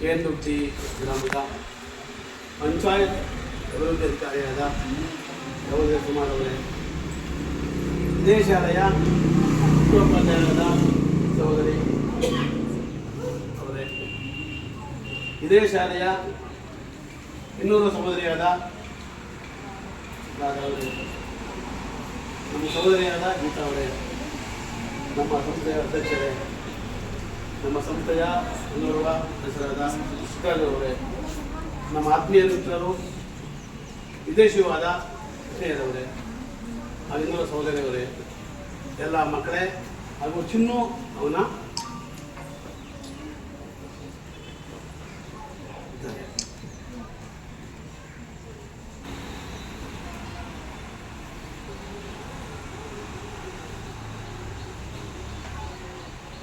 ಕೇಂದ್ರುಟ್ಟಿ ಗ್ರಾಮದ ಪಂಚಾಯತ್ ಅಭಿವೃದ್ಧಿ ಅಧಿಕಾರಿಯಾದ ಗೌರವ ಕುಮಾರ್ ಅವರೇ. ದೇಶಾಲಯ ಶಾಲೆಯ ಮುಖ್ಯೋಪಾಧ್ಯಾಯರಾದ ಸಹೋದರಿ ಅವರೇ. ಇದೇ ಶಾಲೆಯ ಇನ್ನೂರು ಸಹೋದರಿಯಾದ ನಮ್ಮ ಸಹೋದರಿಯಾದ ಗೀತಾ ಅವರೇ. ನಮ್ಮ ಸಂಸ್ಥೆಯ ಅಧ್ಯಕ್ಷರೇ. ನಮ್ಮ ಸಂಸ್ಥೆಯ ಇನ್ನೋರ್ವ ಹೆಸರಾದ ಅವರೇ ನಮ್ಮ ಆತ್ಮೀಯ ಮಿತ್ರರು ವಿದೇಶಿಯವಾದ ಸ್ನೇಹಿತರವರೇ ಅಲ್ಲಿಂದ ಸಹೋದರಿಯವರೇ, ಎಲ್ಲ ಮಕ್ಕಳೇ ಹಾಗೂ ಚಿನ್ನು ಅವನ.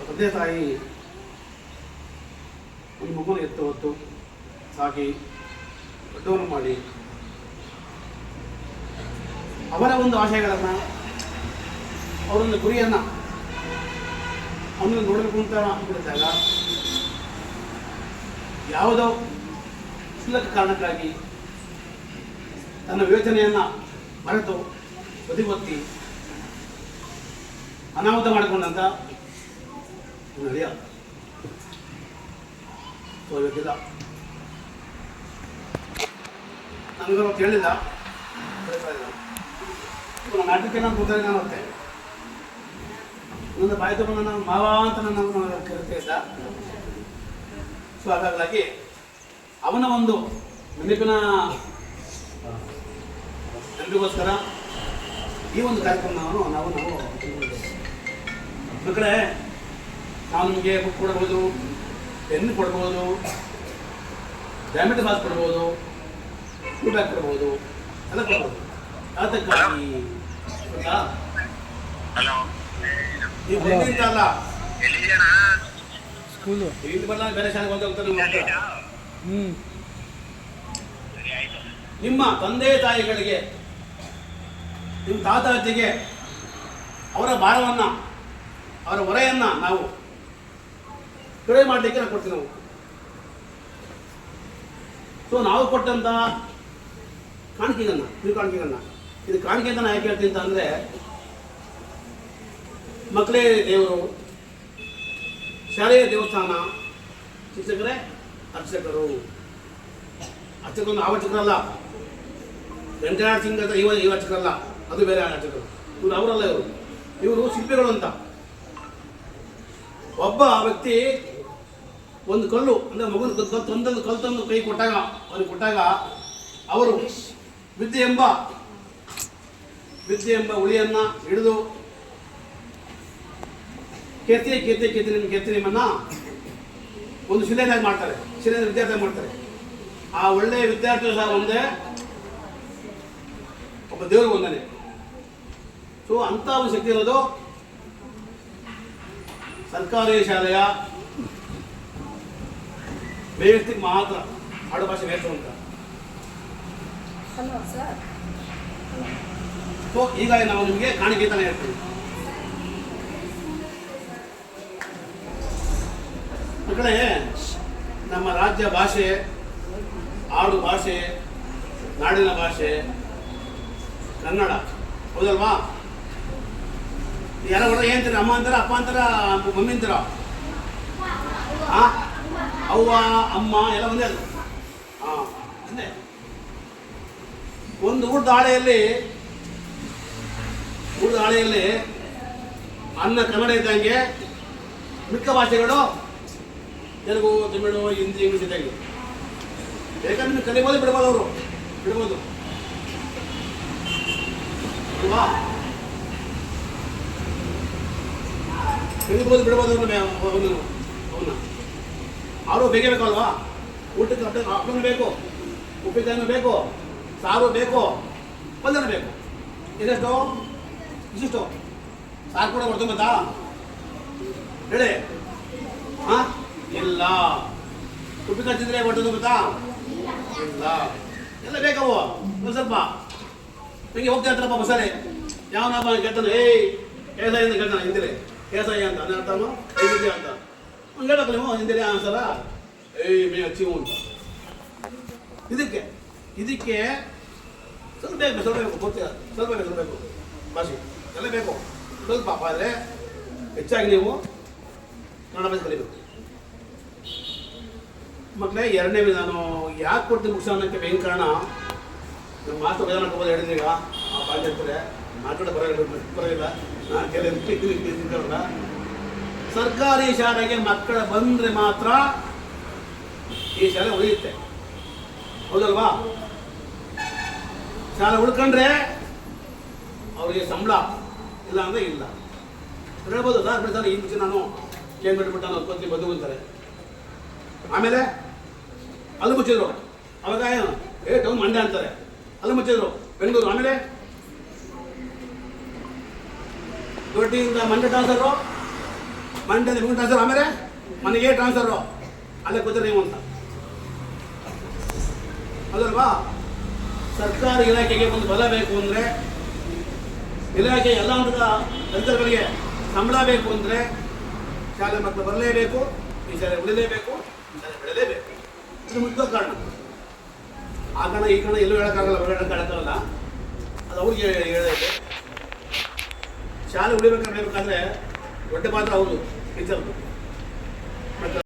ತಂದೆ ತಾಯಿ ಒಂದು ಮಗುನ ಎತ್ತ ಹೊತ್ತು ಸಾಕಿ ದೊಡ್ಡವನ್ನು ಮಾಡಿ. ಅವರ ಒಂದು ಆಶಯಗಳನ್ನು ಅವರೊಂದು ಗುರಿಯನ್ನು ಅವನನ್ನು ನೋಡಬೇಕು ಅಂತ ಅಂದ್ಬಿಡಿದಾಗ ಯಾವುದೋ ಕ್ಷುಲ್ಲಕ ಕಾರಣಕ್ಕಾಗಿ ತನ್ನ ವಿವೇಚನೆಯನ್ನು ಮರೆತು ಬದಿಗೊತ್ತಿ ಅನಾಹುತ ಮಾಡಿಕೊಂಡಂತ ನಡೆಯ. ಸೊ ನನಗೂ ಕೇಳಿಲ್ಲ. ಇವಾಗ ನಾಟಕಕ್ಕೆ ನಾನು ನಾನು ಮತ್ತೆ ನನ್ನ ಬಾಯಿ ತಗೊಂಡು ನನ್ನ ಮಾವ ಅಂತ ನನ್ನ ಕರಿತಾ ಇದ್ದ. ಸೊ ಹಾಗಾಗಿ ಅವನ ಒಂದು ನೆನಪಿನ ನೆನಪಿಗೋಸ್ಕರ ಈ ಒಂದು ಕಾರ್ಯಕ್ರಮವನ್ನು ನಾವು ನಾವು ಮಕ್ಕಳೇ ನಾವು ನಿಮಗೆ ಬುಕ್ ಕೊಡ್ಬೋದು ಪೆನ್ ಕೊಡ್ಬೋದು ಡ್ಯಾಮೇಜ್ ಬಾಸ್ ಕೊಡ್ಬೋದು ಫೀಡ್ಬ್ಯಾಕ್ ಕೊಡ್ಬೋದು ಎಲ್ಲ ಕೊಡ್ಬೋದು. ಅದಕ್ಕಾಗಿ ಗೊತ್ತಾ? ನೀವು ಬಂದಿದ್ದ ಅಲ್ಲ ಸ್ಕೂಲು. ಇಲ್ಲಿ ಬರಲ್ಲ ಬೇರೆ ಶಾಲೆಗೆ ಹೋಗಿ ಹೋಗ್ತಾರೆ ನಿಮ್ಮ. ಹ್ಞೂ ಸರಿ ಆಯ್ತು. ನಿಮ್ಮ ತಂದೆ ತಾಯಿಗಳಿಗೆ ನಿಮ್ಮ ತಾತ ಅಜ್ಜಿಗೆ ಅವರ ಭಾರವನ್ನು ಅವರ ಹೊರೆಯನ್ನು ನಾವು ಕಡಿಮೆ ಮಾಡಲಿಕ್ಕೆ ನಾವು ಕೊಡ್ತೀವಿ ನಾವು ಸೊ ನಾವು ಕೊಟ್ಟಂತ ಕಾಣಿಕೆಗಳನ್ನ ನೀವು ಕಾಣಿಕೆಗಳನ್ನ, ಇದು ಕಾಣಿಕೆ ಅಂತ ನಾನು ಯಾಕೆ ಹೇಳ್ತೀನಿ ಅಂತ ಅಂದ್ರೆ, ಮಕ್ಕಳೇ ದೇವರು, ಶಾಲೆಯ ದೇವಸ್ಥಾನ, ಶಿಕ್ಷಕರೇ ಅರ್ಚಕರು. ಅರ್ಚಕರು ಆವರ್ಚಕರಲ್ಲ. ವೆಂಕಟನಾಥ ಸಿಂಗ್ ಅಂತ ಇವ ಇವ ಅರ್ಚಕರಲ್ಲ ಅದು ಬೇರೆ ಅರ್ಚಕರು ಇವರು ಅವರಲ್ಲ ಇವರು. ಇವರು ಶಿಲ್ಪಿಗಳು ಅಂತ. ಒಬ್ಬ ವ್ಯಕ್ತಿ ಒಂದು ಕಲ್ಲು, ಅಂದರೆ ಮಗು ತಂದೊಂದು, ಕಲ್ಲು ತಂದು ಕೈ ಕೊಟ್ಟಾಗ, ಅವ್ರಿಗೆ ಕೊಟ್ಟಾಗ ಅವರು ವಿದ್ಯೆ ಎಂಬ ವಿದ್ಯೆ ಎಂಬ ಉಳಿಯನ್ನು ಹಿಡಿದು ಕೆತ್ತಿ ಕೆತ್ತಿ ಕೆತ್ತಿ ನಿಮ್ಮ ಕೆತ್ತಿ ನಿಮ್ಮನ್ನ ಒಂದು ಶಿಲೆಯಾಗಿ ಮಾಡ್ತಾರೆ. ಶಿಲೆ ವಿದ್ಯಾರ್ಥಿ ಮಾಡ್ತಾರೆ. ಆ ಒಳ್ಳೆಯ ವಿದ್ಯಾರ್ಥಿ ಸಹ ಒಂದೇ, ಒಬ್ಬ ದೇವರು ಒಂದನೇ. ಸೊ ಅಂಥ ಒಂದು ಶಕ್ತಿ ಇರೋದು ಸರ್ಕಾರಿ ಶಾಲೆಯ ಬೇಸ್ತಿಗೆ ಮಾತ್ರ ಆಡು ಭಾಷೆ ಬೇಕು ಅಂತ. ಸೊ ಈಗ ನಾವು ನಿಮಗೆ ಕಾಣಿಕೆ ತಾನೇ ಹೇಳ್ತೀವಿ. ಮಕ್ಕಳೇ ನಮ್ಮ ರಾಜ್ಯ ಭಾಷೆ ಆಡು ಭಾಷೆ ನಾಡಿನ ಭಾಷೆ ಕನ್ನಡ ಹೌದಲ್ವಾ? ಯಾರೋ ಹೊರ ಏನಂತೀರ ಅಮ್ಮ ಅಂತಾರ ಅಪ್ಪ ಅಂತಾರ ಮಮ್ಮಿ ಅಂತೀರ? ಅವ್ವ, ಅಮ್ಮ ಎಲ್ಲ ಒಂದೇ ಅದು. ಹಾಂ ಒಂದೇ. ಊಟದ ಹಾಳೆಯಲ್ಲಿ ಊಟದ ಹಾಳೆಯಲ್ಲಿ ಅನ್ನ ಕನ್ನಡ ಇದ್ದಂಗೆ ಮಿಕ್ಕ ಭಾಷೆಗಳು ತೆಲುಗು, ತಮಿಳು, ಹಿಂದಿ, ಇಂಗ್ಲೀಷ್ ಇದ್ದಂಗೆ. ಬೇಕಂದ್ರೆ ನೀವು ಕಲಿಬೋದು, ಬಿಡ್ಬೋದು ಅವರು. ಬಿಡ್ಬೋದು. ಅಲ್ವಾ? ಕಲಿಬೋದು, ಬಿಡ್ಬೋದು ಅವ್ರನ್ನ ಅವನು ಅವನ್ನ ಅವರು ಬೇಕೇ ಬೇಕಲ್ವಾ? ಊಟಕ್ಕೆ ಅಪ್ಪನ ಬೇಕು, ಉಪ್ಪಿನಕಾಯಿನೂ ಬೇಕು, ಸಾರು ಬೇಕು, ಪಲ್ಯನೂ ಬೇಕು. ಇದೆಷ್ಟು? ಇಷ್ಟು ಸಾರು ಕೂಡ ಕೊಡ್ತು ಗೊತ್ತಾ? ಹೇಳಿ. ಹಾಂ? ಇಲ್ಲ. ಉಪ್ಪಿನಕಾಯಿ ತಿಂದ್ರೆ ಹೊಟ್ಟೆ ಗೊತ್ತಾ? ಇಲ್ಲ. ಎಲ್ಲ ಬೇಕವು ಒಂದು ಸ್ವಲ್ಪ. ಹಿಂಗೆ ಹೋಗ್ತಾ ಇರ್ತಾರಪ್ಪ ಬಸ್ಸಲ್ಲಿ. ಯಾವನಪ್ಪ ಕೇಳ್ತಾನೆ? ಏಯ್ ಕೇಸಾಯಿ ಅಂತ ಕೇಳ್ತಾನೆ ಹಿಂದಿಲೆ. ಕೇಸಾಯಿ ಅಂತ. ಅರ್ಥನು ಐದಿದ್ಯ ಅಂತ ಹಂಗೆ ಹಿಂದೆ ಆನ್ಸರ ಏಯ್ ಮೇ ಅಚ್ಚಿ ಅಂತ ಇದಕ್ಕೆ ಇದಕ್ಕೆ ಸ್ವಲ್ಪ ಬೇಕು ಸ್ವಲ್ಪ ಬೇಕು ಗೊತ್ತಿಲ್ಲ ಸ್ವಲ್ಪ ಬೇಕು ಸ್ವಲ್ಪ ಬೇಕು. ಭಾಷೆ ಎಲ್ಲ ಬೇಕು. ಸ್ವಲ್ಪ ಆದರೆ ಹೆಚ್ಚಾಗಿ ನೀವು ಕನ್ನಡ ಭಾಷೆ ಕಲಿಬೇಕು. ಮಕ್ಕಳೇ ಎರಡನೇ ನಾನು ಯಾಕೆ ಕೊಡ್ತೀನಿ ಮುಗಿಸೋ ಅನ್ನೋಕ್ಕೆ ಮೇನ್ ಕಾರಣ ನಮ್ಮ ಮಾತು ವೇದನ ಹೋಗೋದು ಹೇಳಿದ್ರಿ ಈಗ ಆ ಬಾಲ್ಯ ಇರ್ತಾರೆ ಮಾತಾಡ ಬರೋಲ್ಲ ಬರೋಲ್ಲ ನಾನು ಕೆಲವು ಸರ್ಕಾರಿ ಶಾಲೆಗೆ ಮಕ್ಕಳು ಬಂದರೆ ಮಾತ್ರ ಈ ಶಾಲೆ ಉಳಿಯುತ್ತೆ. ಹೌದಲ್ವಾ? ಶಾಲೆ ಉಳ್ಕೊಂಡ್ರೆ ಅವರಿಗೆ ಸಂಬಳ ಇಲ್ಲ ಅಂದರೆ ಇಲ್ಲ. ಹೇಳ್ಬೋದು ಸರ್ ಬಿಡ್ತಾರೆ ಮುಂಚೆ ನಾನು ಕೇಂದ್ರ ಬಿಟ್ಬಿಟ್ಟು ನಾನು ಉತ್ಪತ್ತಿ ಬಂದು ಆಮೇಲೆ ಅಲ್ಲಿ ಮುಚ್ಚಿದ್ರು. ಅವಾಗ ಏ ಟೌನ್ ಮಂಡ್ಯ ಅಂತಾರೆ. ಅಲ್ಲಿ ಮುಚ್ಚಿದ್ರು, ಬೆಂಗಳೂರು. ಆಮೇಲೆ ದೊಡ್ಡಿಯಿಂದ ಮಂಡ್ಯ ಟ್ರಾನ್ಸ್ಫರು ಮಂಡ್ಯದ ಬೆಂಗಳೂರು ಟ್ರಾನ್ಸ್ಫರ್ ಆಮೇಲೆ ಮನೆಗೆ ಟ್ರಾನ್ಸ್ಫರು ಅಲ್ಲೇ ಗೊತ್ತಿರ ನೀವು ಅಂತ. ಅದಲ್ವಾ ಸರ್ಕಾರಿ ಇಲಾಖೆಗೆ ಒಂದು ಬಲ ಬೇಕು ಅಂದರೆ, ಇಲಾಖೆ ಎಲ್ಲ ಹಂತದ ರೈತರುಗಳಿಗೆ ಸಂಬಳ ಬೇಕು ಅಂದರೆ ಶಾಲೆ ಮಕ್ಕಳು ಬರಲೇಬೇಕು, ಈ ಶಾಲೆ ಉಳಿಲೇಬೇಕು, ಈ ಶಾಲೆ ಬೆಳೆಯಲೇಬೇಕು ಇದು ಮುಖ್ಯ ಕಾರಣ. ಆ ಕಾರಣ, ಈ ಕಾರಣ ಎಲ್ಲೂ ಹೇಳೋಕ್ಕಾಗಲ್ಲ ಹೇಳೋಕ್ಕಾಗಲ್ಲ ಅದು ಅವ್ರಿಗೆ ಹೇಳಬೇಕು ಶಾಲೆ ಉಳಿಬೇಕು ఒంటి మాత్రం అవును. టీచర్లు